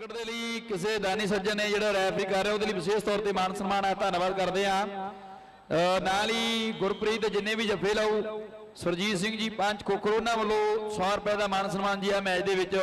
ਦਾਨੀ ਸੱਜਣ ਨੇ ਜਿਹੜਾ ਰੈਫਰੀ ਕਰ ਰਿਹਾ, ਉਹਦੇ ਲਈ ਵਿਸ਼ੇਸ਼ ਤੌਰ ਤੇ ਮਾਨ ਸਨਮਾਨ ਹੈ, ਧੰਨਵਾਦ ਕਰਦੇ ਆ ਨਾਲ ਹੀ ਗੁਰਪ੍ਰੀਤ ਜਿੰਨੇ ਵੀ ਜੱਫੇ ਲਾਉ ਸੁਰਜੀਤ ਸਿੰਘ ਜੀ, ਪੰਜ ਖੋਖਰ, ਉਹਨਾਂ ਵੱਲੋਂ 100 ਰੁਪਏ ਦਾ ਮਾਨ ਸਨਮਾਨ ਜੀ ਆ ਮੈਚ ਦੇ ਵਿੱਚ।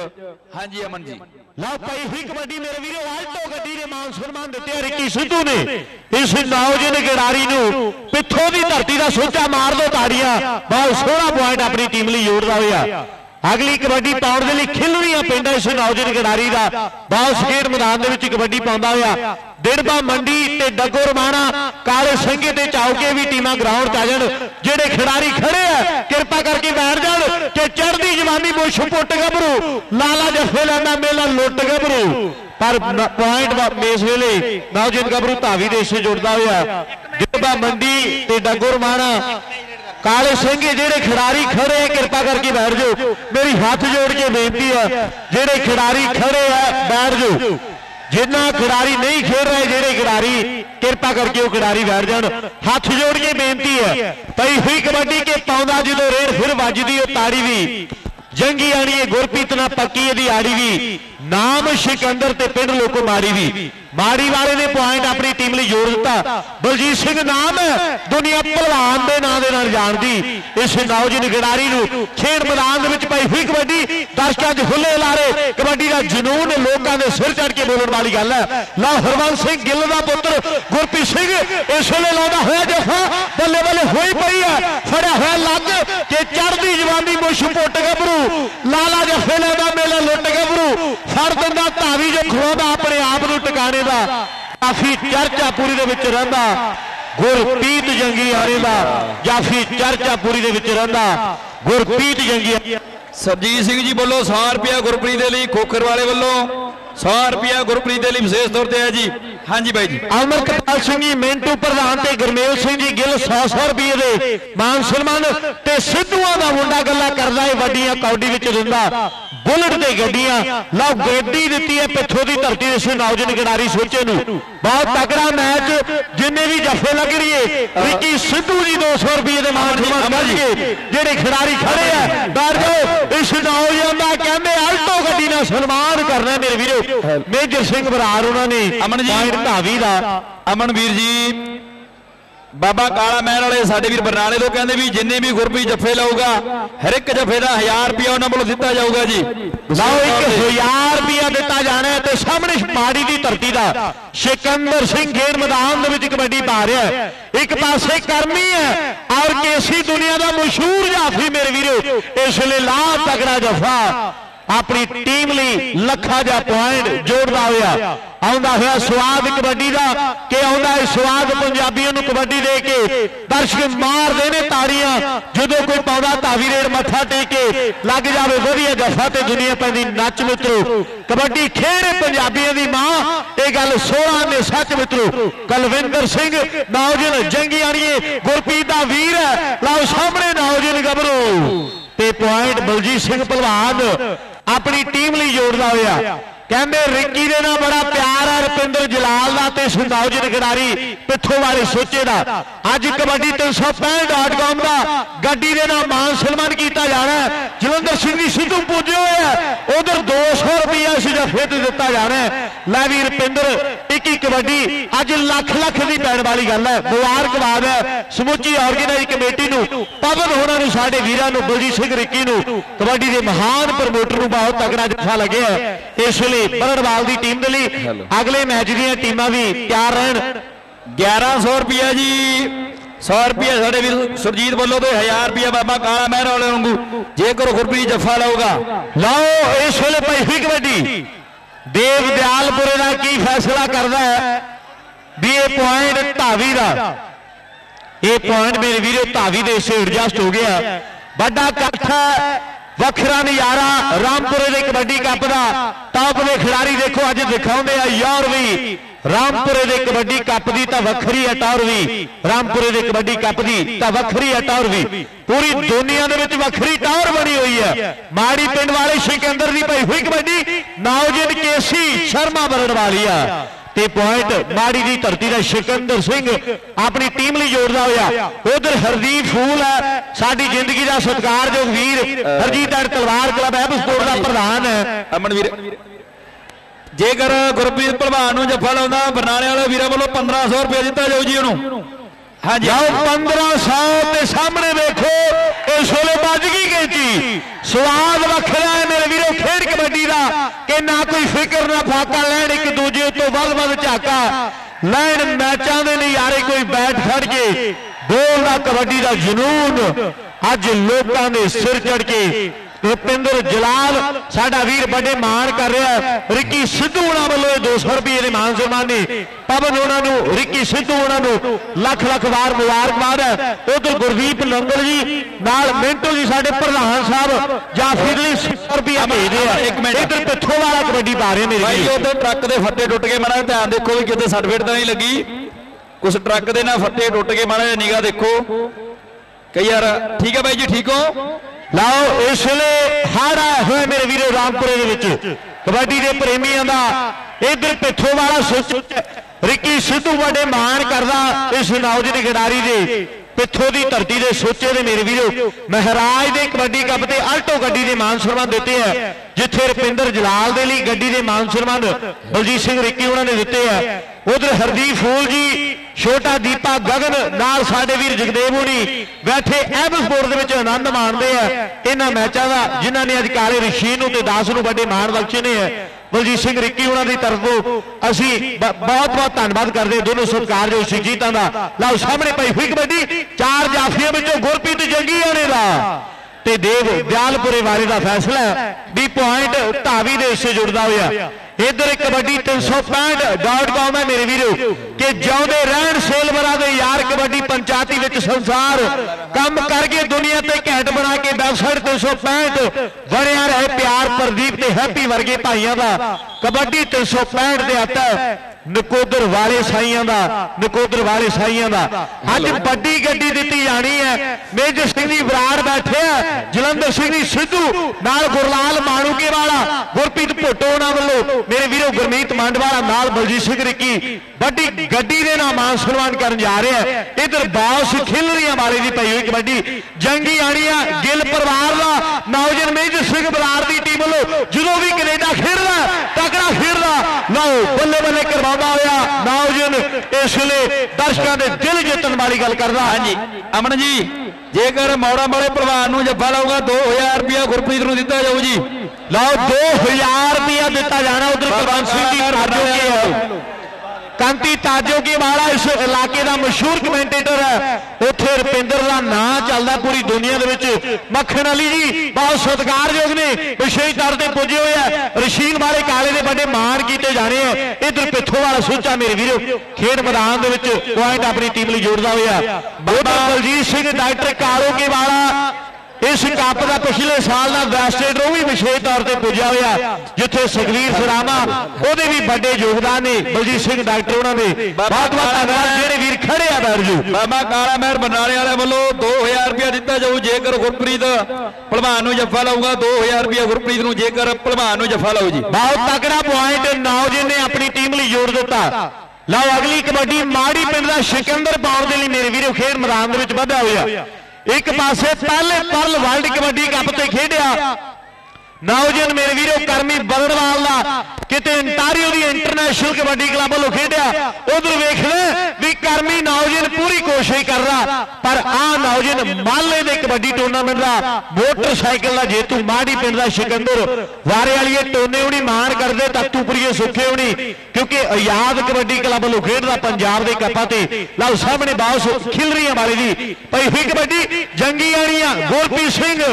ਹਾਂਜੀ ਅਮਨ ਜੀ। ਲਓ ਭਾਈ ਹੀ ਕਬੱਡੀ ਮੇਰੇ ਵੀਰੋ, ਆਲਟੋ ਗੱਡੀ ਦੇ ਮਾਨ ਸਨਮਾਨ ਦਿੱਤੇ ਰਿੱਕੀ ਸਿੱਧੂ ਨੇ। ਇਸ ਨੌਜਵਾਨ ਖਿਡਾਰੀ ਨੂੰ ਪਿੱਥੋਂ ਦੀ ਧਰਤੀ ਦਾ ਸੋਚਾ ਮਾਰ ਦੋ ਤਾੜੀਆਂ। ਬਹੁਤ ਸੋਹਣਾ ਪੁਆਇੰਟ ਆਪਣੀ ਟੀਮ ਲਈ ਜੋੜਦਾ ਹੋਇਆ। ਅਗਲੀ ਕਬੱਡੀ ਪਾਉਣ ਦੇ ਲਈ ਖਿਲਰੀਆਂ ਪੈਂਦਾ ਇਸ ਨੌਜਵਾਨ ਖਿਡਾਰੀ ਦਾ ਬਹੁਤ ਸਕੇਟ ਮੈਦਾਨ ਦੇ ਵਿੱਚ ਕਬੱਡੀ ਪਾਉਂਦਾ ਹੋਇਆ ਡਿੜਬਾ ਮੰਡੀ ਤੇ ਡੱਗੋ ਰਮਾਣਾ, ਕਾਲੇ ਸਿੰਘੇ ਤੇ ਚੌਕੇ ਵੀ ਟੀਮਾਂ ਗਰਾਊਂਡ 'ਚ ਆ ਜਾਣ। ਜਿਹੜੇ ਖਿਡਾਰੀ ਖੜੇ ਆ, ਕਿਰਪਾ ਕਰਕੇ ਬੈਠ ਜਾਣ ਕਿ ਚੜ੍ਹਦੀ ਜਵਾਨੀ ਮੁੱਛ ਪੁੱਟ ਗੱਭਰੂ, ਲਾਲਾ ਜੱਫੇ ਲੈਂਦਾ ਮੇਲਾ ਲੁੱਟ ਗੱਭਰੂ। ਪਰ ਪੁਆਇੰਟ ਇਸ ਵੇਲੇ ਨੌਜਵਾਨ ਗੱਭਰੂ ਧਾਵੀ ਦੇ ਇਸੇ ਜੁੜਦਾ ਹੋਇਆ। ਡਿੜਬਾ ਮੰਡੀ ਤੇ ਡੱਗੋ ਰਮਾਣਾ ਕਾਲੇ ਸਿੰਘ ਜਿਹੜੇ ਖਿਡਾਰੀ ਖੜੇ ਆ, ਕਿਰਪਾ ਕਰਕੇ ਬੈਠ ਜਾਓ। ਮੇਰੀ ਹੱਥ ਜੋੜ ਕੇ ਬੇਨਤੀ ਹੈ ਜਿਹੜੇ ਖਿਡਾਰੀ ਖੜੇ ਆ, ਬੈਠ ਜਾਓ। ਜਿੰਨਾ ਖਿਡਾਰੀ ਨਹੀਂ ਖੇਡ ਰਹੇ, ਜਿਹੜੇ ਖਿਡਾਰੀ, ਕਿਰਪਾ ਕਰਕੇ ਉਹ ਖਿਡਾਰੀ ਬੈਠ ਜਾਣ। ਹੱਥ ਜੋੜ ਕੇ ਬੇਨਤੀ ਹੈ ਪਈ ਹੋਈ ਕਬੱਡੀ ਕੇ ਪਾਉਂਦਾ ਜਦੋਂ ਰੇਡ ਫਿਰ ਵੱਜਦੀ ਉਹ ਤਾੜੀ ਵੀ। ਜੰਗੀ ਆਣੀਏ ਗੁਰਪ੍ਰੀਤ ਨਾ ਪੱਕੀ ਇਹਦੀ ਆੜੀ ਵੀ। ਨਾਮ ਸਿਕੰਦਰ ਤੇ ਪਿੰਡ ਲੋਕੋ ਮਾਰੀ ਵੀ। ਮਾੜੀ ਵਾਲੇ ਨੇ ਪੁਆਇੰਟ ਆਪਣੀ ਟੀਮ ਲਈ ਜੋੜ ਦਿੱਤਾ। ਬਲਜੀਤ ਸਿੰਘ ਨਾਮ ਹੈ। ਦੁਨੀਆ ਭਲਵਾਨ ਦੇ ਨਾਂ ਦੇ ਨਾਲ ਜਾਣਦੀ। ਇਸ ਨੌਜਵਾਨ ਖਿਡਾਰੀ ਨੂੰ ਖੇਡ ਮੈਦਾਨ ਦੇ ਵਿੱਚ ਪਈ ਹੋਈ ਕਬੱਡੀ। ਦਰਸ਼ਕਾਂ 'ਚ ਹੁੱਲੇ ਲਾਰੇ। ਕਬੱਡੀ ਦਾ ਜਨੂਨ ਲੋਕਾਂ ਦੇ ਸਿਰ ਚੜ ਕੇ ਬੋਲਣ ਵਾਲੀ ਗੱਲ ਹੈ। ਲਓ ਹਰਵੰਤ ਸਿੰਘ ਗਿੱਲ ਦਾ ਪੁੱਤਰ ਗੁਰਪ੍ਰੀਤ ਸਿੰਘ ਇਸ ਵੇਲੇ ਲਾਉਂਦਾ ਹੋਇਆ ਜਫਾ ਬੱਲੇ ਬੱਲੇ ਹੋਈ ਪਈ ਹੈ। ਫੜਿਆ ਹੋਇਆ ਲੱਗ ਕਿ ਚੜਦੀ ਜਵਾਨੀ ਮੁੱਛ ਪੁੱਟ ਗੱਭਰੂ। ਲਾਲਾ ਜਫੇ ਲੈਂਦਾ ਮੇਲਾ ਲੁੱਟ ਗੱਭਰੂ। ਫੜ ਦਿੰਦਾ ਧਾਵੀ ਜੋ ਖਲੋਦਾ ਆਪਣੇ ਆਪ ਨੂੰ ਟਿਕਾਣੇ ਦਾ ਕਾਫੀ ਚਰਚਾ ਪੂਰੀ ਦੇ ਵਿੱਚ ਰਹਿੰਦਾ, ਗੁਰਪ੍ਰੀਤ ਜੰਗੀ ਆਰੇ ਦਾ, ਜਾਫੀ ਚਰਚਾ ਪੂਰੀ ਦੇ ਵਿੱਚ ਰਹਿੰਦਾ, ਗੁਰਪ੍ਰੀਤ ਜੰਗੀ ਸਰਜੀਤ ਸਿੰਘ ਜੀ ਵੱਲੋਂ 100 ਰੁਪਿਆ ਗੁਰਪ੍ਰੀਤ ਦੇ ਲਈ ਖੋਖਰ ਵਾਲੇ ਵੱਲੋਂ 100 ਰੁਪਿਆ ਗੁਰਪ੍ਰੀਤ ਦੇ ਲਈ ਵਿਸ਼ੇਸ਼ ਤੌਰ ਤੇ ਹੈ ਜੀ। ਹਾਂਜੀ ਬਾਈ ਜੀ। ਅਮਰ ਕਪਾਲ ਸਿੰਘ ਜੀ ਮਿੰਟੂ ਪ੍ਰਧਾਨ ਤੇ ਗੁਰਮੇਲ ਸਿੰਘ ਜੀ ਗਿੱਲ 100-100 ਰੁਪਏ ਦੇ ਮਾਨ ਸਨਮਾਨ ਤੇ ਸਿੱਧੂਆਂ ਦਾ ਮੁੰਡਾ ਗੱਲਾਂ ਕਰਦਾ ਏ ਵੱਡੀਆਂ ਕੌਡੀ ਵਿੱਚ ਦਿੰਦਾ। ਬੁਲਟ ਤੇ ਗੱਡੀਆਂ ਲਓ ਗੱਡੀ ਦਿੱਤੀ ਹੈ ਪਿੱਥੋਂ ਦੀ ਧਰਤੀ ਦੇ ਇਸ ਨੌਜਵਾਨ ਖਿਡਾਰੀ ਸੋਚੇ ਨੂੰ। ਬਹੁਤ ਤਕੜਾ ਮੈਚ ਜਿੰਨੇ ਵੀ ਜੱਫੇ ਲੱਗ ਰਹੀਏ ਰਿੱਕੀ ਸਿੱਧੂ ਜੀ 200 ਰੁਪਏ ਦੇ ਮਾਨ ਸਨਮਾਨ ਕਰਨਗੇ ਜਿਹੜੇ ਖਿਡਾਰੀ ਖੜੇ ਆ ਡਰ ਜਾਓ ਇਸ ਨੌਜਵਾਨ ਦਾ ਕਹਿੰਦੇ ਆਲਟੋ ਗੱਡੀ ਨਾਲ ਸਨਮਾਨ ਕਰਨਾ ਮੇਰੇ ਵੀਰੋ। ਮੇਜਰ ਸਿੰਘ ਬਰਾੜ ਉਹਨਾਂ ਨੇ ਅਮਨ ਜੀ। ਪੁਆਇੰਟ ਢਾਵੀ ਦਾ। ਅਮਨ ਵੀਰ ਜੀ ਬਾਬਾ ਕਾਲਾ ਮਹਿਲ ਵਾਲੇ ਸਾਡੇ ਵੀਰ ਬਰਨਾਲੇ ਤੋਂ ਕਹਿੰਦੇ ਵੀ ਜਿੰਨੇ ਵੀ ਗੁਰਪ੍ਰੀਤ ਜੱਫੇ ਲਾਊਗਾ ਹਰ ਇੱਕ ਜੱਫੇ ਦਾ 1000 ਰੁਪਿਆ ਉਹਨਾਂ ਵੱਲੋਂ ਦਿੱਤਾ ਜਾਊਗਾ ਜੀ। ਲਓ 1000 ਰੁਪਿਆ ਦਿੱਤਾ ਜਾਣਾ ਹੈ ਤੇ ਸਾਹਮਣੇ ਮਾੜੀ ਦੀ ਧਰਤੀ ਦਾ ਸਿਕੰਦਰ ਸਿੰਘ ਖੇਡ ਮੈਦਾਨ ਦੇ ਵਿੱਚ ਕਬੱਡੀ ਪਾ ਰਿਹਾ ਹੈ। ਇੱਕ ਪਾਸੇ ਕਰਮੀ ਹੈ ਔਰ ਕੇਸੀ ਦੁਨੀਆ ਦਾ ਮਸ਼ਹੂਰ ਜਾਫੀ ਮੇਰੇ ਵੀਰੋ ਇਸ ਲਈ ਲਾ ਤਗੜਾ ਜਫਾ। ਆਪਣੀ ਟੀਮ ਲਈ ਲੱਖਾਂ ਦਾ ਪੁਆਇੰਟ ਜੋੜਦਾ ਹੋਇਆ। ਆਉਂਦਾ ਹੋਇਆ ਸਵਾਦ ਕਬੱਡੀ ਦਾ, ਕਿ ਆਉਂਦਾ ਹੈ ਸਵਾਦ ਪੰਜਾਬੀਆਂ ਨੂੰ ਕਬੱਡੀ ਦੇ ਕੇ। ਦਰਸ਼ਕ ਮਾਰਦੇ ਨੇ ਤਾੜੀਆਂ, ਜਦੋਂ ਕੋਈ ਪਾਉਂਦਾ ਤਾਵੀ ਰੇਡ ਮੱਥਾ ਟੇਕ ਕੇ ਲੱਗ ਜਾਵੇ। ਵਧੀਆ ਜਫਾ ਤੇ ਦੁਨੀਆ ਪੈਂਦੀ ਨੱਚ ਮਿੱਤਰੋ। ਕਬੱਡੀ ਖੇਡ ਪੰਜਾਬੀਆਂ ਦੀ ਮਾਂ। ਇਹ ਗੱਲ ਸੋਹਣਾ ਨੇ ਸੱਚ ਮਿੱਤਰੋ। ਕੁਲਵਿੰਦਰ ਸਿੰਘ, ਨੌਜਵਾਨ ਜੰਗੀ ਆਣੀਏ ਗੁਰਪ੍ਰੀਤ ਦਾ ਵੀਰ ਹੈ। ਲਓ ਸਾਹਮਣੇ ਨੌਜਵਾਨ ਗੱਭਰੂ। ਤੇ ਪੁਆਇੰਟ ਬਲਜੀਤ ਸਿੰਘ ਭਲਵਾਨ ਆਪਣੀ ਟੀਮ ਲਈ ਜੋੜਦਾ ਹੋਇਆ ਕਹਿੰਦੇ ਰਿੱਕੀ ਦੇ ਨਾਲ ਬੜਾ ਪਿਆਰ ਹੈ ਰਪਿੰਦਰ ਜਲਾਲ ਦਾ ਤੇ ਸੁੰਦਾਉਜਨ ਖਿਡਾਰੀ ਪਿੱਥੋਂ ਵਾਲੇ ਸੋਚੇ ਦਾ ਅੱਜ ਕਬੱਡੀ 365.com ਦਾ ਗੱਡੀ ਦੇ ਨਾਲ ਮਾਨ ਸਨਮਾਨ ਕੀਤਾ ਜਾਣਾ। ਜਲੰਧਰ ਸਿੰਘ ਦੀ ਸਿੱਧੂ ਪੁੱਜੇ ਹੋਏ ਹੈ ਉਧਰ 200 ਰੁਪਏ ਇਸ ਜਫੇ ਤੇ ਦਿੱਤਾ ਜਾਣਾ। ਲੈ ਵੀ ਰਪਿੰਦਰ ਕਬੱਡੀ ਅੱਜ ਲੱਖ ਲੱਖ ਦੀ ਪੈਣ ਵਾਲੀ ਗੱਲ ਹੈ। ਮੁਬਾਰਕਬਾਦ ਹੈ। ਸਮੁੱਚੀ ਆਰਗੇਨਾਈਜ਼ ਕਮੇਟੀ ਨੂੰ ਪਵਨ ਹੋਣਾ ਨੂੰ ਸਾਡੇ ਵੀਰਾਂ ਨੂੰ ਬਲਜੀਤ ਸਿੰਘ ਰਿੱਕੀ ਨੂੰ ਕਬੱਡੀ ਦੇ ਮਹਾਨ ਪ੍ਰਮੋਟਰ ਨੂੰ ਬਹੁਤ ਤਕੜਾ ਜੱਫਾ ਲੱਗਿਆ। ਇਸ ਲਈ ਬਰੜਵਾਲ ਦੀ ਟੀਮ ਦੇ ਲਈ ਅਗਲੇ ਮੈਚ ਦੀਆਂ ਟੀਮਾਂ ਵੀ ਤਿਆਰ ਰਹਿਣ। 1100 ਰੁਪਿਆ ਜੀ। 100 ਰੁਪਿਆ ਸਾਡੇ ਵੀਰ ਸੁਰਜੀਤ ਵੱਲੋਂ ਤੇ 1000 ਰੁਪਿਆ ਬਾਬਾ ਕਾਲਾ ਮਹਿਰ ਵਾਲੇ ਵਾਂਗੂ। ਜੇਕਰ ਗੁਰਪ੍ਰੀਤ ਜੱਫਾ ਲਾਊਗਾ। ਲਓ ਇਸ ਵੇਲੇ ਪਈ ਕਬੱਡੀ। ਦੇਵ ਦਿਆਲਪੁਰੇ ਦਾ ਕੀ ਫੈਸਲਾ ਕਰਦਾ ਹੈ? ਵੀ ਇਹ ਪੁਆਇੰਟ ਧਾਵੀ ਦਾ। ਇਹ ਪੁਆਇੰਟ ਮੇਰੇ ਵੀਰੋ ਧਾਵੀ ਦੇ ਸੇ ਐਡਜਸਟ ਹੋ ਗਿਆ। ਵੱਡਾ ਇਕੱਠ ਹੈ, ਵੱਖਰਾ ਨਜ਼ਾਰਾ, ਰਾਮਪੁਰੇ ਦੇ ਕਬੱਡੀ ਕੱਪ ਦਾ। ਟਾਪ ਦੇ ਖਿਡਾਰੀ ਦੇਖੋ, ਅੱਜ ਦਿਖਾਉਂਦੇ ਆ ਯਾਰ ਵੀ। ਰਾਮਪੁਰੇ ਦੇ ਕਬੱਡੀ ਕੱਪ ਦੀ ਤਾਂ ਵੱਖਰੀ ਹੈ ਟੌਰ ਵੀ। ਰਾਮਪੁਰੇ ਦੇ ਕਬੱਡੀ ਕੱਪ ਦੀ ਤਾਂ ਵੱਖਰੀ ਹੈ ਟੌਰ ਵੀ। ਪੂਰੀ ਦੁਨੀਆ ਦੇ ਵਿੱਚ ਵੱਖਰੀ ਟੌਰ ਬਣੀ ਹੋਈ ਹੈ ਮਾੜੀ ਪਿੰਡ ਵਾਲੇ ਸਿਕੰਦਰ ਦੀ ਪਈ ਹੋਈ ਕਬੱਡੀ। ਨੌਜਨ ਕੇਸੀ ਸ਼ਰਮਾ ਬਰੜ ਵਾਲੀ ਆ। ਤੇ ਪੁਆਇੰਟ ਮਾੜੀ ਦੀ ਧਰਤੀ ਦਾ ਸਿਕੰਦਰ ਸਿੰਘ ਆਪਣੀ ਟੀਮ ਲਈ ਜੋੜਦਾ ਹੋਇਆ। ਉਧਰ ਹਰਦੀਪ ਫੂਲ ਹੈ ਸਾਡੀ ਜ਼ਿੰਦਗੀ ਦਾ ਸਤਿਕਾਰਯੋਗ ਵੀਰ ਹਰਜੀਤ ਐਂਡ ਤਲਵਾਰ ਕਲੱਬ ਐਬ ਦਾ ਪ੍ਰਧਾਨ ਹੈ। ਅਮਨ ਵੀਰ ਜੇਕਰ ਗੁਰਪ੍ਰੀਤ ਭਲਵਾਨ ਨੂੰ ਜੱਫਾ ਲਾਉਂਦਾ ਬਰਨਾਲੇ ਵਾਲੇ ਵੀਰਾਂ ਵੱਲੋਂ 1500 ਰੁਪਏ ਦਿੱਤਾ ਜਾਊ ਜੀ ਉਹਨੂੰ। ਹਾਂਜੀ। ਜਾਓ 1500 ਤੇ ਸਾਹਮਣੇ ਵੇਖੋ ਇਸ ਵੇਲੇ ਵੱਜ ਗਈ ਕੈਂਚੀ ਸਵਾਦ ਵੱਖਰਾ ਹੈ ਮੇਰੇ ਵੀਰੋ ਖੇਡ ਕਬੱਡੀ ਦਾ। ਕਿ ਨਾ ਕੋਈ ਫਿਕਰ ਨਾ ਫਾਕਾ ਲੈਣ ਇੱਕ ਦੂਜੇ ਉੱਤੋਂ ਵੱਧ ਵੱਧ ਝਾਕਾ। ਲੈਣ ਮੈਚਾਂ ਦੇ ਨਜ਼ਾਰੇ ਕੋਈ ਬੈਠ ਖੜ ਕੇ ਬੋਲ ਦਾ ਕਬੱਡੀ ਦਾ ਜਨੂਨ। ਅੱਜ ਲੋਕਾਂ ਦੇ ਸਿਰ ਚੜ ਕੇ ਰੁਪਿੰਦਰ ਜਲਾਲ ਸਾਡਾ ਵੀਰ ਵੱਡੇ ਮਾਣ ਕਰ ਰਿਹਾ ਹੈ। ਰਿੱਕੀ ਸਿੱਧੂ ਉਹਨਾਂ ਵੱਲੋਂ ਇਹ 200 ਰੁਪਏ ਦੇ ਮਾਨ ਸਨਮਾਨ। ਪਵਨ ਉਹਨਾਂ ਨੂੰ ਰਿੱਕੀ ਸਿੱਧੂ ਉਹਨਾਂ ਨੂੰ ਲੱਖ ਲੱਖ ਵਾਰ ਮੁਬਾਰਕਬਾਦ ਹੈ। ਉਧਰ ਗੁਰਦੀਪ ਨੰਗਲ ਜੀ ਨਾਲ ਮਿੰਟੂ ਜੀ ਸਾਡੇ ਪ੍ਰਧਾਨ ਸਾਹਿਬ ਜਾਫਰ ਲਈ 100 ਰੁਪਏ ਭੇਜਦੇ ਆ ਇੱਕ ਮਿੰਟ। ਇਧਰ ਪਿੱਥੋਂ ਵਾਲਾ ਕਬੱਡੀ ਪਾ ਰਹੇ ਮੇਰੇ ਭਾਈ ਉਹਦੇ ਟਰੱਕ ਦੇ ਫੱਟੇ ਟੁੱਟ ਗਏ ਮਾੜਾ ਜਿਹਾ ਧਿਆਨ ਦੇਖੋ ਵੀ ਕਿਤੇ ਸੱਟ ਫੇਟ ਤਾਂ ਨਹੀਂ ਲੱਗੀ। ਕੁਛ ਟਰੱਕ ਦੇ ਨਾ ਫੱਟੇ ਟੁੱਟ ਗਏ ਮਾੜਾ ਜਿਹਾ ਨਿਗਾਹ ਦੇਖੋ। ਕਈ ਯਾਰ ਠੀਕ ਹੈ ਬਾਈ ਜੀ ਠੀਕ ਹੋ? ਲਓ, ਇਸ ਵੇਲੇ ਹੜ ਹੋਇਆ ਮੇਰੇ ਵੀਰੋ ਰਾਮਪੁਰੇ ਦੇ ਵਿੱਚ। ਕਬੱਡੀ ਦੇ ਪ੍ਰੇਮੀਆਂ ਦਾ ਇਧਰ ਪਿੱਥੋਂ ਵਾਲਾ ਸੁੱਚ ਰਿੱਕੀ ਸਿੱਧੂ ਵੱਡੇ ਮਾਣ ਕਰਦਾ ਇਸ ਨੌਜਵਾਨ ਖਿਡਾਰੀ ਦੇ। ਪਿੱਥੋਂ ਦੀ ਧਰਤੀ ਦੇ ਸੋਚੇ ਦੇ ਮੇਰੇ ਵੀਰੋ। ਮਹਾਰਾਜ ਦੇ ਕਬੱਡੀ ਕੱਪ ਤੇ ਆਲਟੋ ਗੱਡੀ ਦੇ ਮਾਨ ਸਨਮਾਨ ਦਿੱਤੇ ਆ ਜਿੱਥੇ ਰੁਪਿੰਦਰ ਜਲਾਲ ਦੇ ਲਈ ਗੱਡੀ ਦੇ ਮਾਨ ਸਨਮਾਨ ਬਲਜੀਤ ਸਿੰਘ ਰਿੱਕੀ ਉਹਨਾਂ ਨੇ ਦਿੱਤੇ ਆ ਉਧਰ ਹਰਦੀਪ ਫੂਲ ਜੀ ਛੋਟਾ ਦੀਪਾ ਗਗਨ, ਨਾਲ ਸਾਡੇ ਵੀਰ ਜਗਦੇਵ ਹੋਣੀ ਬੈਠੇ ਐਬ ਸਪੋਰਟ ਦੇ ਵਿੱਚ ਆਨੰਦ ਮਾਣਦੇ ਆ। ਇਹਨਾਂ ਮੈਚਾਂ ਦਾ, ਜਿਨ੍ਹਾਂ ਨੇ ਅੱਜ ਕਾਲੇ ਰਸ਼ੀਦ ਨੂੰ ਤੇ ਦਾਸ ਨੂੰ ਵੱਡੇ ਮਾਣ ਬਖਸ਼ੇ ਨੇ। ਬਲਜੀਤ ਸਿੰਘ ਰਿੱਕੀ ਉਹਨਾਂ ਦੀ ਤਰਫੋਂ ਅਸੀਂ ਬਹੁਤ ਬਹੁਤ ਧੰਨਵਾਦ ਕਰਦੇ ਹਾਂ ਦੋਨੋਂ ਸਤਿਕਾਰਯੋਗ ਸੁਖਜੀਤਾਂ ਦਾ। ਲਓ, ਸਾਹਮਣੇ ਪਈ ਹੋਈ ਕਬੱਡੀ, ਚਾਰ ਜਾਫੀਆਂ ਵਿੱਚੋਂ ਗੁਰਪ੍ਰੀਤ ਜੰਗੀ ਆਣੇ ਦਾ। ਤੇ ਦੇਵ, ਦਿਆਲਪੁਰੇ ਵਾਲੇ ਦਾ ਫੈਸਲਾ ਵੀ ਪੁਆਇੰਟ ਧਾਵੀ ਦੇ ਹਿੱਸੇ ਜੁੜਦਾ ਹੋਇਆ। ਇਧਰ ਕਬੱਡੀ 365.com ਹੈ ਮੇਰੇ ਵੀਰੋ, ਕਿ ਜਿਉਂਦੇ ਰਹਿਣ ਸੇਲਵਰਾ ਦੇ ਯਾਰ ਕਬੱਡੀ ਪੰਚਾਇਤੀ ਵਿੱਚ ਸੰਸਾਰ ਕੰਮ ਕਰਕੇ ਦੁਨੀਆ ਤੇ ਘੈਂਟ ਬਣਾ ਕੇ ਵੈਬਸਾਈਟ 365 ਵਰਿਆ ਰਹੇ ਪਿਆਰ ਪ੍ਰਦੀਪ ਤੇ ਹੈਪੀ ਵਰਗੇ ਭਾਈਆਂ ਦਾ। ਕਬੱਡੀ 365 ਦੇ ਹੱਥ, ਨਕੋਦਰ ਵਾਲੇ ਸਾਈਆਂ ਦਾ, ਨਕੋਦਰ ਵਾਲੇ ਸਾਈਆਂ ਦਾ। ਅੱਜ ਵੱਡੀ ਗੱਡੀ ਦਿੱਤੀ ਜਾਣੀ ਹੈ। ਮੇਜਰ ਸਿੰਘ ਦੀ ਬਰਾੜ ਬੈਠੇ ਆ, ਜਲੰਧਰ ਸਿੰਘ ਦੀ ਸਿੱਧੂ, ਨਾਲ ਗੁਰਲਾਲ ਮਾਣੂਕੇ ਵਾਲਾ, ਗੁਰਪ੍ਰੀਤ ਭੁੱਟੋ ਉਹਨਾਂ ਵੱਲੋਂ। ਮੇਰੇ ਵੀਰੋ ਗੁਰਮੀਤ ਮੰਡਵਾਲਾ ਨਾਲ ਬਲਜੀਤ ਸਿੰਘ ਰਿੱਕੀ। ਵੱਡੀ ਗੱਡੀ ਦੇ ਨਾਲ ਮਾਨ ਸਨਮਾਨ ਕਰਨ ਜਾ ਰਿਹਾ ਹੈ। ਇਧਰ ਬਾਸ ਖਿਲਰੀਆਂ ਵਾਲੇ ਦੀ ਪਈ ਹੋਈ ਕਬੱਡੀ। ਜੰਗੀ ਆਣੀ ਆਣੀਆਂ ਗਿੱਲ ਪਰਿਵਾਰ ਦਾ ਨੌਜਵਾਨ ਮੇਜਰ ਸਿੰਘ ਬਰਾੜ ਦੀ ਟੀਮ ਵੱਲੋਂ ਜਦੋਂ ਵੀ ਕੈਨੇਡਾ ਖੇਡਦਾ ਤਕੜਾ ਖੇਡਦਾ ਲਓ ਬੱਲੇ ਬੱਲੇ ਕਰਵਾਉਂਦਾ ਹੋਇਆ ਨੌਜਵਾਨ ਇਸ ਵੇਲੇ ਦਰਸ਼ਕਾਂ ਦੇ ਦਿਲ ਜਿੱਤਣ ਵਾਲੀ ਗੱਲ ਕਰਦਾ। ਹਾਂਜੀ। ਅਮਨ ਜੀ ਜੇਕਰ ਮੌੜਾ ਵਾਲੇ ਭਲਵਾਨ ਨੂੰ ਜੱਫਾ ਲਾਊਗਾ 2000 ਰੁਪਇਆ ਗੁਰਪ੍ਰੀਤ ਨੂੰ ਦਿੱਤਾ ਜਾਊ ਜੀ। ਲਓ 2000 ਰੁਪਇਆ ਦਿੱਤਾ ਜਾਣਾ ਉਧਰ ਕੁਲਵੰਤ ਸਿੰਘ ਦੀ ਤਾਜੋਕੀ ਕਾਂਤੀ ਤਾਜੋਕੀ ਵਾਲਾ ਇਸ ਇਲਾਕੇ ਦਾ ਮਸ਼ਹੂਰ ਕਮੈਂਟੇਟਰ ਹੈ। ਉੱਥੇ ਰੁਪਿੰਦਰ ਦਾ ਨਾਂ ਚੱਲਦਾ ਪੂਰੀ ਦੁਨੀਆ ਦੇ ਵਿੱਚ। ਮੱਖਣ ਅਲੀ ਜੀ ਬਹੁਤ ਸਤਿਕਾਰਯੋਗ ਨੇ। ਵਿਸ਼ੇਸ਼ ਤੌਰ ਤੇ ਪੁੱਜੇ ਹੋਏ ਆ। ਰਸ਼ੀਨ ਵਾਲੇ ਕਾਲੇ ਦੇ ਵੱਡੇ ਮਾਣ ਕੀਤੇ ਜਾਣੇ ਆ। ਇਧਰ ਪਿੱਥੋਂ ਵਾਲਾ ਸੋਚਾ ਮੇਰੇ ਵੀਰੋ ਖੇਡ ਮੈਦਾਨ ਦੇ ਵਿੱਚ ਪੁਆਇੰਟ ਆਪਣੀ ਟੀਮ ਲਈ ਜੋੜਦਾ ਹੋਇਆ। ਉਧਰ ਬਲਜੀਤ ਸਿੰਘ ਡਾਕਟਰ ਕਾਲੋਕੇ ਵਾਲਾ ਇਸ ਕੱਪ ਦਾ ਪਿਛਲੇ ਸਾਲ ਦਾ ਵੈਸਟੇਡ ਉਹ ਵੀ ਵਿਸ਼ੇਸ਼ ਤੌਰ ਤੇ ਪੁੱਜਿਆ ਹੋਇਆ ਜਿੱਥੇ ਸੁਖਵੀਰ ਸਰਾਮਾ ਉਹਦੇ ਵੀ ਵੱਡੇ ਯੋਗਦਾਨ ਨੇ ਬਲਜੀਤ ਸਿੰਘ ਡਾਕਟਰ ਉਹਨਾਂ ਦੇ। ਬਹੁਤ ਬਹੁਤ ਧੰਨਵਾਦ ਜਿਹੜੇ ਵੀਰ ਖੜੇ ਆ ਬੈਰਜੂ। ਬਾਬਾ ਕਾਲਾ ਮਹਿਰ ਬਰਨਾਲੇ ਵਾਲੇ ਵੱਲੋਂ 2000 ਰੁਪਇਆ ਦਿੱਤਾ ਜਾਊ ਜੇਕਰ ਗੁਰਪ੍ਰੀਤ ਭਲਵਾਨ ਨੂੰ ਜੱਫਾ ਲਾਊਗਾ 2000 ਰੁਪਇਆ ਗੁਰਪ੍ਰੀਤ ਨੂੰ ਜੇਕਰ ਭਲਵਾਨ ਨੂੰ ਜੱਫਾ ਲਾਊ ਜੀ। ਬਹੁਤ ਤਕੜਾ ਪੁਆਇੰਟ ਨੌਜਵਾਨ ਨੇ ਆਪਣੀ ਟੀਮ ਲਈ ਜੋੜ ਦਿੱਤਾ। ਲਓ ਅਗਲੀ ਕਬੱਡੀ ਮਾੜੀ ਪਿੰਡ ਦਾ ਸਿਕੰਦਰ ਪਾਉਣ ਦੇ ਲਈ ਮੇਰੇ ਵੀਰੋ ਖੇਡ ਮੈਦਾਨ ਦੇ ਵਿੱਚ ਵਧਿਆ ਹੋਇਆ। ਇੱਕ ਪਾਸੇ ਪਹਿਲੇ ਪਰਲ ਵਰਲਡ ਕਬੱਡੀ ਕੱਪ ਤੇ ਖੇਡਿਆ। ਨੌਜਵਾਨ ਮੇਰੇ ਵੀਰੋ, ਕਰਮੀ ਬਦੜਵਾਲ ਦਾ ਕਿਤੇ ਅੰਟਾਰੀਓ ਦੀ ਇੰਟਰਨੈਸ਼ਨਲ ਕਬੱਡੀ ਕਲੱਬ ਵੱਲੋਂ ਖੇਡਿਆ। ਉਧਰ ਵੇਖ ਲੈ ਵੀ ਕਰਮੀ ਨੌਜਵਾਨ ਪੂਰੀ ਕੋਸ਼ਿਸ਼ ਕਰ ਰਿਹਾ, ਪਰ ਆ ਨੌਜਵਾਨ ਮਾਲੇ ਦੇ ਕਬੱਡੀ ਟੂਰਨਾਮੈਂਟ ਦਾ ਮੋਟਰਸਾਈਕਲ ਦਾ ਜੇਤੂ ਮਾੜੀ ਪਿੰਡ ਦਾ ਸਿਕੰਦਰ ਵਾਰੇ ਵਾਲੀਏ ਟੋਨੇ ਹੋਣੀ ਮਾਣ ਕਰਦੇ ਤਖਤੂਪੁਰੀਏ ਸੁੱਖੇ ਹੋਣੀ, ਕਿਉਂਕਿ ਆਜ਼ਾਦ ਕਬੱਡੀ ਕਲੱਬ ਵੱਲੋਂ ਖੇਡਦਾ ਪੰਜਾਬ ਦੇ ਕੱਪਾਂ ਤੇ। ਲਓ, ਸਾਹਮਣੇ ਬਾਸ ਖਿਲਰੀਆਂ ਵਾਲੇ ਦੀ। ਪਈ ਹੋਈ ਕਬੱਡੀ, ਜੰਗੀ ਆਣੀਆਂ ਗੁਰਪ੍ਰੀਤ ਸਿੰਘ,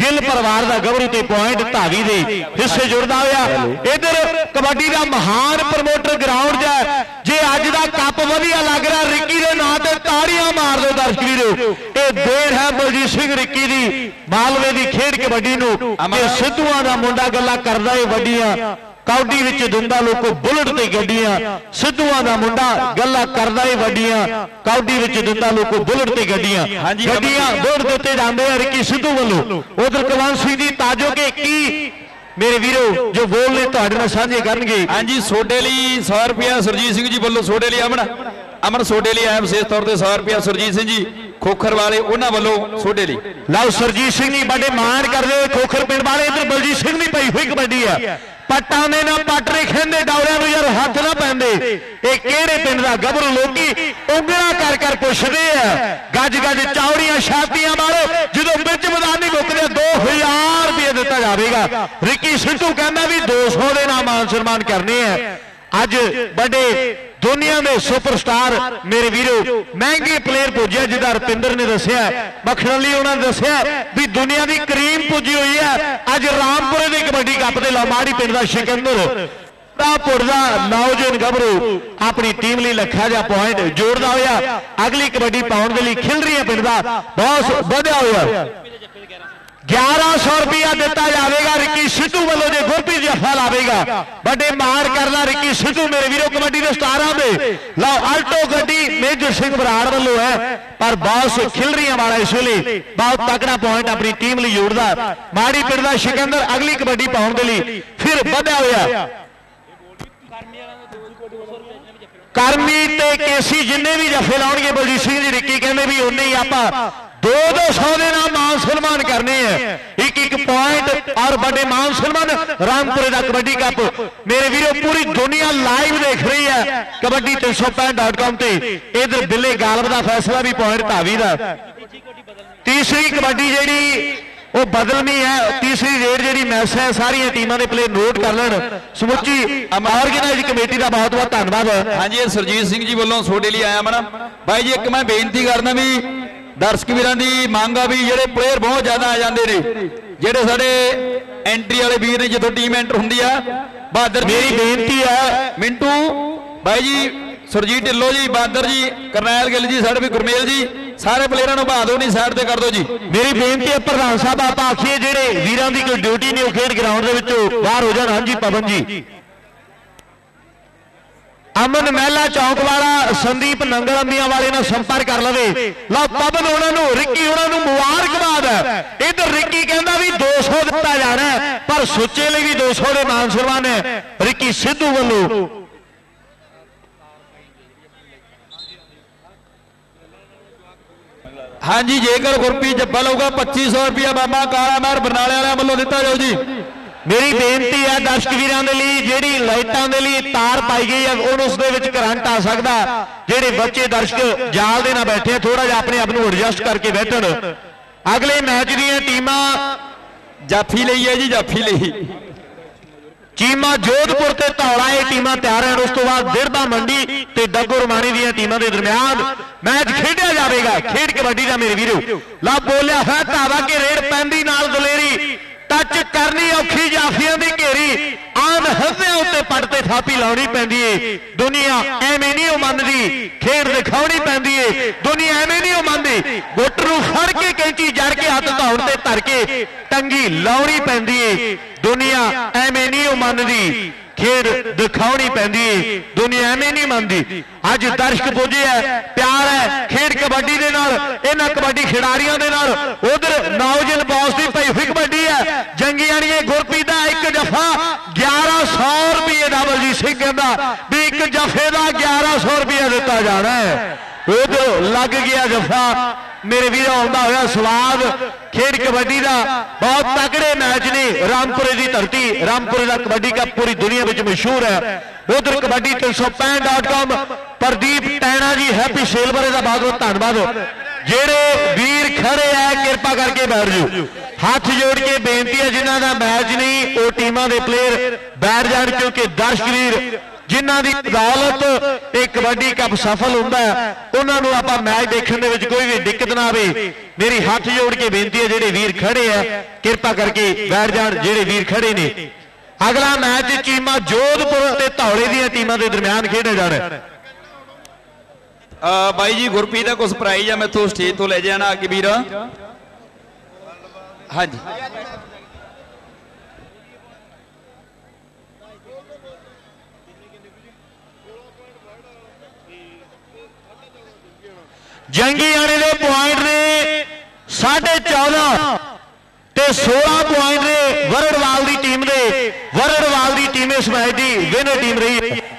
ਗਿੱਲ ਪਰਿਵਾਰ ਦਾ ਗੱਭਰੂ ਤੇ ਪੁਆਇੰਟ ਧਾਵੀ ਦੇ ਹਿੱਸੇ ਜੁੜਦਾ ਹੋਇਆ। ਇਧਰ ਕਬੱਡੀ ਦਾ ਮਹਾਨ ਪ੍ਰਮੋਟਰ ਗਰਾਊਂਡ 'ਚ ਹੈ। ਜੇ ਅੱਜ ਦਾ ਕੱਪ ਵਧੀਆ ਲੱਗ ਰਿਹਾ, ਰਿੱਕੀ ਦੇ ਨਾਂ ਤੇ ਤਾੜੀਆਂ ਮਾਰ ਦਿਓ ਦਰਸ਼ਕ ਵੀਰੋ ਇਹ ਦੇਰ ਹੈ ਬਲਜੀਤ ਸਿੰਘ ਰਿੱਕੀ ਦੀ ਮਾਲਵੇ ਦੀ ਖੇਡ ਕਬੱਡੀ ਨੂੰ। ਇਹ ਸਿੱਧੂਆਂ ਦਾ ਮੁੰਡਾ ਗੱਲਾਂ ਕਰਦਾ ਏ ਵੱਡੀਆਂ। ਕੌਡੀ ਵਿੱਚ ਦਿੰਦਾ ਲੋਕੋ ਬੁਲਟ ਤੇ ਗੱਡੀਆਂ। ਸਿੱਧੂਆਂ ਦਾ ਮੁੰਡਾ ਗੱਲਾਂ ਕਰਦਾ ਏ ਵੱਡੀਆਂ। ਕੌਡੀ ਵਿੱਚ ਦਿੰਦਾ ਲੋਕੋ ਬੁਲਟ ਤੇ ਗੱਡੀਆਂ। ਗੱਡੀਆਂ ਬੋਰਡ ਦੇ ਉੱਤੇ ਜਾਂਦੇ ਆ ਰਿੱਕੀ ਸਿੱਧੂ ਵੱਲੋਂ। ਉਧਰ ਕੁਲਵੰਤ ਸਿੰਘ ਦੀ ਤਾਜੋ ਕੇ ਕੀ? ਮੇਰੇ ਵੀਰੋ ਜੋ ਬੋਲ ਨੇ ਤੁਹਾਡੇ ਨਾਲ ਸਾਂਝੇ ਕਰਨਗੇ। ਹਾਂਜੀ ਸੋਡੇ ਲਈ 100 ਰੁਪਇਆ ਸੁਰਜੀਤ ਸਿੰਘ ਜੀ ਵੱਲੋਂ ਸੋਡੇ ਲਈ ਅਮਨ। ਅਮਰ ਸੋਡੇ ਲਈ ਆਇਆ ਵਿਸ਼ੇਸ਼ ਤੌਰ ਤੇ 100 ਰੁਪਇਆ ਸੁਰਜੀਤ ਸਿੰਘ ਜੀ, ਖੋਖਰ ਵਾਲੇ ਉਹਨਾਂ ਵੱਲੋਂ ਸੋਢੇ ਲਈ। ਲਓ ਸਰਜੀਤ ਸਿੰਘ ਜੀ ਬੜੇ ਮਾਣ ਕਰਦੇ ਹੋਏ ਖੋਖਰ ਪਿੰਡ ਵਾਲੇ, ਇਧਰ ਬਲਜੀਤ ਸਿੰਘ ਦੀ ਪਈ ਹੋਈ ਕਬੱਡੀ ਆ। ਪੱਟਾਂ ਦੇ ਨਾ ਪੱਟ ਰੇ ਡੌਲਿਆਂ ਨੂੰ ਯਾਰ ਹੱਥ ਨਾ ਪੈਂਦੇ। ਇਹ ਕਿਹੜੇ ਪਿੰਡ ਦਾ? ਗੱਭਰੂ ਲੋਕੀ ਉਂਗਲਾਂ ਕਰ ਕਰ ਪੁੱਛਦੇ ਆ। ਗੱਜ ਗੱਜ ਚੌੜੀਆਂ ਛਾਤੀਆਂ ਮਾਰੋ। ਜਦੋਂ ਵਿੱਚ ਮੈਦਾਨ ਨਹੀਂ ਮੁੱਕਦੇ 2000 ਰੁਪਏ ਦਿੱਤਾ ਜਾਵੇਗਾ। ਰਿੱਕੀ ਸਿੱਧੂ ਕਹਿੰਦਾ ਵੀ 200 ਦੇ ਨਾਲ ਮਾਨ ਸਨਮਾਨ ਕਰਨੇ ਆ। ਅੱਜ ਵੱਡੇ ਦੁਨੀਆ ਦੇ ਸੁਪਰਸਟਾਰ ਮੇਰੇ ਵੀਰੋ, ਮਹਿੰਗੇ ਪਲੇਅਰ ਪੁੱਜਿਆ ਜਿਹਦਾ ਰਪਿੰਦਰ ਨੇ ਦੱਸਿਆ। ਮੱਖਣ ਉਹਨਾਂ ਨੇ ਦੱਸਿਆ ਵੀ ਦੁਨੀਆ ਦੀ ਕਰੀਮ ਪੁੱਜੀ ਹੋਈ ਹੈ। ਅੱਜ ਰਾਮਪੁਰੇ ਦੇ ਕਬੱਡੀ ਕੱਪ ਦੇ ਲਮਾੜੀ ਪਿੰਡ ਦਾ ਸਿਕੰਦਰ। ਰਾਮਪੁਰ ਦਾ ਨੌਜਵਾਨ ਗੱਭਰੂ ਆਪਣੀ ਟੀਮ ਲਈ ਲੱਖਾ ਜਿਹਾ ਪੁਆਇੰਟ ਜੋੜਦਾ ਹੋਇਆ। ਅਗਲੀ ਕਬੱਡੀ ਪਾਉਣ ਦੇ ਲਈ ਖਿਲ ਰਹੀ ਹੈ ਪਿੰਡ ਦਾ। ਬਹੁਤ ਵਧਿਆ ਹੋਇਆ। 1100 ਰੁਪਇਆ ਦਿੱਤਾ ਜਾਵੇਗਾ। ਰਿੱਕੀ ਸਿੱਧੂ ਵੱਲੋਂ ਜੇ ਗੁਰਪ੍ਰੀਤ ਜੱਫਾ ਲਾਵੇਗਾ। ਵੱਡੇ ਮਾਰ ਕਰਦਾ ਰਿੱਕੀ ਸਿੱਧੂ ਮੇਰੇ ਵੀਰੋ ਕਬੱਡੀ ਦੇ ਸਟਾਰਾਂ ਦੇ। ਲਓ ਆਲਟੋ ਗੱਡੀ ਮੇਜਰ ਸਿੰਘ ਬਰਾੜ ਵੱਲੋਂ ਹੈ, ਪਰ ਬਾਸ ਖਿਲਰੀਆਂ ਵਾਲਾ ਇਸ ਵੇਲੇ ਬਹੁਤ ਤਕੜਾ ਪੁਆਇੰਟ ਆਪਣੀ ਟੀਮ ਲਈ ਜੋੜਦਾ ਮਾੜੀ ਪਿੰਡ ਦਾ ਸਿਕੰਦਰ ਅਗਲੀ ਕਬੱਡੀ ਪਾਉਣ ਦੇ ਲਈ ਫਿਰ ਵਧਿਆ ਹੋਇਆ। ਕਰਮੀ ਤੇ ਕੇਸੀ ਜਿੰਨੇ ਵੀ ਜੱਫੇ ਲਾਉਣਗੇ ਬਲਜੀਤ ਸਿੰਘ ਜੀ, ਰਿੱਕੀ ਕਹਿੰਦੇ ਵੀ ਉਨੇ ਹੀ ਆਪਾਂ 2-200 ਦੇ ਨਾਲ ਮਾਨ ਸਨਮਾਨ ਕਰਨੇ ਆ। ਇੱਕ ਇੱਕ ਪੁਆਇੰਟ ਔਰ ਵੱਡੇ ਮਾਨ ਸਨਮਾਨ, ਰਾਮਪੁਰੇ ਦਾ ਕਬੱਡੀ ਕੱਪ। ਮੇਰੇ ਵੀਰੋ, ਪੂਰੀ ਦੁਨੀਆ ਲਾਈਵ ਦੇਖ ਰਹੀ ਹੈ। ਕਬੱਡੀ 365.com ਤੇ। ਇਧਰ ਬਿੱਲੇ ਗਾਲਬ ਦਾ ਫੈਸਲਾ ਵੀ ਪੁਆਇੰਟ ਧਾਵੀ ਦਾ। ਤੀਸਰੀ ਕਬੱਡੀ ਜਿਹੜੀ, ਉਹ ਬਦਲਣੀ ਹੈ। ਤੀਸਰੀ ਰੇਡ ਜਿਹੜੀ ਮੈਚ ਹੈ, ਸਾਰੀਆਂ ਟੀਮਾਂ ਦੇ ਪਲੇਅਰ ਨੋਟ ਕਰ ਲੈਣ। ਸਮੁੱਚੀ ਆਰਗੇਨਾਈਜ਼ ਕਮੇਟੀ ਦਾ ਬਹੁਤ ਬਹੁਤ ਧੰਨਵਾਦ। ਹਾਂਜੀ, ਇਹ ਸਰਜੀਤ ਸਿੰਘ ਜੀ ਵੱਲੋਂ ਤੁਹਾਡੇ ਲਈ ਆਇਆ ਮਣਾ ਬਾਈ ਜੀ, ਇੱਕ ਮੈਂ ਬੇਨਤੀ ਕਰਦਾ ਵੀ ਦਰਸ਼ਕ ਵੀਰਾਂ ਦੀ ਮੰਗ ਆ ਵੀ ਜਿਹੜੇ ਪਲੇਅਰ ਬਹੁਤ ਜ਼ਿਆਦਾ ਆ ਜਾਂਦੇ ਨੇ ਜਿਹੜੇ ਸਾਡੇ ਐਂਟਰੀ ਵਾਲੇ ਵੀਰ ਨੇ ਜਦੋਂ ਟੀਮ ਐਂਟਰ ਹੁੰਦੀ ਆ ਬਹਾਦਰ ਮੇਰੀ ਬੇਨਤੀ ਹੈ ਮਿੰਟੂ ਬਾਈ ਜੀ ਸੁਰਜੀਤ ਢਿੱਲੋਂ ਜੀ ਬਾਦਰ ਜੀ ਕਰਨੈਲ ਗਿੱਲ ਜੀ ਸਾਡੇ ਵੀ ਗੁਰਮੇਲ ਜੀ ਸਾਰੇ ਪਲੇਅਰਾਂ ਨੂੰ ਬਹਾ ਦਿਓ ਨਹੀਂ ਸਾਈਡ ਤੇ ਕਰ ਦਿਓ ਜੀ। ਮੇਰੀ ਬੇਨਤੀ ਹੈ ਪ੍ਰਧਾਨ ਸਾਹਿਬ ਆਪਾਂ ਆਖੀਏ ਜਿਹੜੇ ਵੀਰਾਂ ਦੀ ਕੋਈ ਡਿਊਟੀ ਨਹੀਂ ਉਹ ਖੇਡ ਗਰਾਊਂਡ ਦੇ ਵਿੱਚੋਂ ਬਾਹਰ ਹੋ ਜਾਣ। ਹਾਂਜੀ ਪਵਨ ਜੀ। ਅਮਨ ਮਹਿਲਾ ਚੌਂਕ ਵਾਲਾ ਸੰਦੀਪ ਨੰਗਲ ਅੰਬੀਆਂ ਵਾਲੇ ਨਾਲ ਸੰਪਰਕ ਕਰ ਲਵੇ। ਲਓ, ਪਵਨ ਉਹਨਾਂ ਨੂੰ, ਰਿੱਕੀ ਉਹਨਾਂ ਨੂੰ ਮੁਬਾਰਕਬਾਦ ਹੈ। ਇਧਰ ਰਿੱਕੀ ਕਹਿੰਦਾ ਵੀ 200 ਦਿੱਤਾ ਜਾਣਾ ਪਰ ਸੁੱਚੇ ਲਈ ਵੀ 200 ਦੇ ਮਾਨ ਸਨਮਾਨ ਹੈ। ਰਿੱਕੀ ਸਿੱਧੂ ਵੱਲੋਂ। ਹਾਂਜੀ, ਜੇਕਰ ਗੁਰਪ੍ਰੀਤ ਜੱਬਾ ਲਊਗਾ 2500 ਰੁਪਇਆ ਬਾਬਾ ਕਾਲਾ ਮਹਿਰ ਬਰਨਾਲੇ ਵਾਲਿਆਂ ਵੱਲੋਂ ਦਿੱਤਾ ਜਾਓ ਜੀ। ਮੇਰੀ ਬੇਨਤੀ ਹੈ ਦਰਸ਼ਕ ਵੀਰਾਂ ਦੇ ਲਈ ਜਿਹੜੀ ਲਾਈਟਾਂ ਦੇ ਲਈ ਤਾਰ ਪਾਈ ਗਈ ਹੈ ਉਹਨੂੰ ਉਸ ਦੇ ਵਿੱਚ ਕਰੰਟ ਆ ਸਕਦਾ। ਜਿਹੜੇ ਬੱਚੇ ਦਰਸ਼ਕ ਜਾਲ ਦੇ ਨਾਲ ਬੈਠੇ ਥੋੜਾ ਜਿਹਾ ਆਪਣੇ ਆਪ ਨੂੰ ਐਡਜਸਟ ਕਰਕੇ ਬੈਠਣ। ਅਗਲੇ ਮੈਚ ਦੀਆਂ ਟੀਮਾਂ ਜਾਫੀ ਲਈ ਹੈ ਜੀ ਜਾਫੀ ਲਈ। ਚੀਮਾ ਜੋਧਪੁਰ ਤੇ ਧੌਲਾ ਇਹ ਟੀਮਾਂ ਤਿਆਰ ਹਨ ਉਸ ਤੋਂ ਬਾਅਦ ਦਿਰਬਾ ਮੰਡੀ ਤੇ ਡੱਗੋ ਰਮਾਣੀ ਦੀਆਂ ਟੀਮਾਂ ਦੇ ਦਰਮਿਆਨ ਮੈਚ ਖੇਡਿਆ ਜਾਵੇਗਾ। ਖੇਡ ਕਬੱਡੀ ਦਾ ਮੇਰੇ ਵੀਰੋ ਲਾ ਬੋਲਿਆ ਹੈ ਧਾਵਾ ਕੇ ਰੇਡ ਪੈਂਦੀ ਨਾਲ ਦਲੇਰੀ। ਟੱਚ ਕਰਨੀ ਔਖੀ ਜਾਫੀਆਂ ਦੀ ਘੇਰੀ ਆਨ ਹੱਸਿਆਂ ਉੱਤੇ ਪੱਟ ਤੇ ਥਾਪੀ ਲਾਉਣੀ ਪੈਂਦੀ ਏ। ਦੁਨੀਆ ਐਵੇਂ ਨਹੀਂ ਉਹ ਮੰਨਦੀ, ਖੇਡ ਦਿਖਾਉਣੀ ਪੈਂਦੀ ਏ। ਦੁਨੀਆ ਐਵੇਂ ਨਹੀਂ ਉਹ ਮੰਨਦੀ, ਗੁੱਟ ਨੂੰ ਫੜ ਕੇ ਕੈਂਚੀ ਜੜ ਕੇ ਹੱਥ ਧੌਣ ਤੇ ਧਰ ਕੇ ਟੰਗੀ ਲਾਉਣੀ ਪੈਂਦੀ ਏ। ਦੁਨੀਆ ਐਵੇਂ ਨਹੀਂ ਉਹ ਮੰਨਦੀ ਖੇਡ ਦਿਖਾਉਣੀ ਪੈਂਦੀ। ਏ ਦੁਨੀਆ ਐਵੇਂ ਨਹੀਂ ਮੰਨਦੀ। ਅੱਜ ਦਰਸ਼ਕ ਪੁੱਜੇ ਹੈ ਪਿਆਰ ਹੈ ਖੇਡ ਕਬੱਡੀ ਦੇ ਨਾਲ, ਇਹਨਾਂ ਕਬੱਡੀ ਖਿਡਾਰੀਆਂ ਦੇ ਨਾਲ। ਉਧਰ ਨੌਜਨ ਬੌਸ ਦੀ ਪਈ ਹੋਈ ਕਬੱਡੀ ਹੈ ਜੰਗੀਆਣੀਏ ਗੁਰਪ੍ਰੀਤ ਦਾ ਇੱਕ ਜਫਾ 1100 ਰੁਪਏ ਦਾ ਬਲਜੀਤ ਸਿੰਘ ਕਹਿੰਦਾ ਵੀ ਇੱਕ ਜਫੇ ਦਾ 1100 ਰੁਪਏ ਦਿੱਤਾ ਜਾਣਾ ਹੈ। ਉਧਰ ਲੱਗ ਗਿਆ ਜਫਾ, ਮੇਰੇ ਵੀਰ, ਆਉਂਦਾ ਹੋਇਆ ਸਵਾਦ, ਖੇਡ ਕਬੱਡੀ ਦਾ ਬਹੁਤ ਤਕੜੇ ਮੈਚ ਨੇ। ਰਾਮਪੁਰੇ ਦੀ ਧਰਤੀ, ਰਾਮਪੁਰੇ ਦਾ ਕਬੱਡੀ ਕੱਪ ਪੂਰੀ ਦੁਨੀਆ ਵਿੱਚ ਮਸ਼ਹੂਰ ਹੈ। ਉਧਰ ਕਬੱਡੀ 365.com ਪ੍ਰਦੀਪ ਟੈਣਾ ਜੀ ਹੈਪੀ ਸੇਲਵਰੇ ਦਾ ਬਹੁਤ ਬਹੁਤ ਧੰਨਵਾਦ। ਜਿਹੜੇ ਵੀਰ ਖੜੇ ਆ, ਕਿਰਪਾ ਕਰਕੇ ਬੈਠ ਜਾਓ। ਹੱਥ ਜੋੜ ਕੇ ਬੇਨਤੀ ਹੈ, ਜਿਨ੍ਹਾਂ ਦਾ ਮੈਚ ਨਹੀਂ, ਉਹ ਟੀਮਾਂ ਦੇ ਪਲੇਅਰ ਬੈਠ ਜਾਣ, ਕਿਉਂਕਿ ਦਰਸ਼ਕ ਵੀਰ ਜਿਨ੍ਹਾਂ ਦੀ ਬਦੌਲਤ ਇਹ ਕਬੱਡੀ ਕੱਪ ਸਫਲ ਹੁੰਦਾ ਉਹਨਾਂ ਨੂੰ ਆਪਾਂ ਮੈਚ ਦੇਖਣ ਦੇ ਵਿੱਚ ਕੋਈ ਵੀ ਦਿੱਕਤ ਨਾ ਆਵੇ। ਮੇਰੀ ਹੱਥ ਜੋੜ ਕੇ ਬੇਨਤੀ ਹੈ ਜਿਹੜੇ ਵੀਰ ਖੜੇ ਆ ਕਿਰਪਾ ਕਰਕੇ ਬੈਠ ਜਾਣ ਜਿਹੜੇ ਵੀਰ ਖੜੇ ਨੇ। ਅਗਲਾ ਮੈਚ ਚੀਮਾ ਜੋਧਪੁਰ ਤੇ ਧੌਲੇ ਦੀਆਂ ਟੀਮਾਂ ਦੇ ਦਰਮਿਆਨ ਖੇਡਿਆ ਜਾਣਾ ਆ ਬਾਈ ਜੀ ਗੁਰਪ੍ਰੀਤ ਦਾ ਕੁਝ ਪ੍ਰਾਈਜ਼ ਆ ਮੈਥੋਂ ਸਟੇਜ ਤੋਂ ਲੈ ਜਾਣਾ ਅੱਗੇ ਵੀਰ। ਹਾਂਜੀ। ਜੰਗੀ ਆਣੇ ਦੇ ਪੁਆਇੰਟ ਨੇ 14.5 ਤੇ 16 ਪੁਆਇੰਟ ਨੇ ਵਰੜਵਾਲ ਦੀ ਟੀਮ ਦੇ ਵਰੜਵਾਲ ਦੀ ਟੀਮ ਇਸ ਮੈਚ ਦੀ ਵਿਨਰ ਟੀਮ ਰਹੀ ਹੈ।